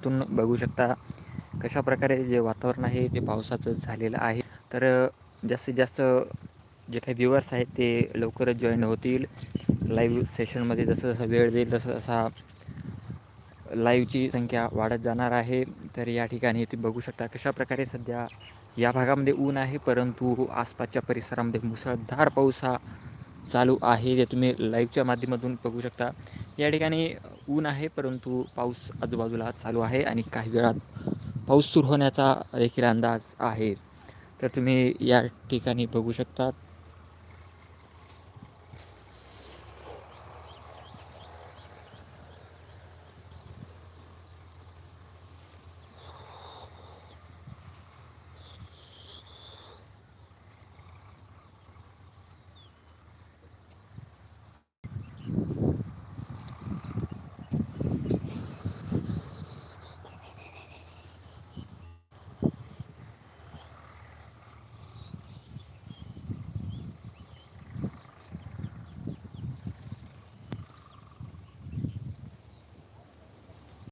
तुम्ही बघू शकता कशा प्रकारे जे वातावरण आहे ते पावसाचं झालेलं आहे. तर जास्तीत जास्त जे काही व्ह्युअर्स आहेत ते लवकरच जॉईन होतील. लाईव्ह सेशनमध्ये जसं जसं वेळ जाईल तसं तसा लाईव्हची संख्या वाढत जाणार आहे. तर या ठिकाणी तुम्ही बघू शकता कशा प्रकारे सध्या या भागामध्ये ऊन आहे परंतु आसपासच्या परिसरामध्ये मुसळधार पाऊस हा चालू आहे जे तुम्ही लाईव्हच्या माध्यमातून बघू शकता. या ठिकाणी ऊन आहे परंतु पाऊस आजूबाजूला चालू आहे आणि काही वेळात पाऊस सुरू होण्याचा देखील अंदाज आहे. तर तुम्ही या ठिकाणी बघू शकता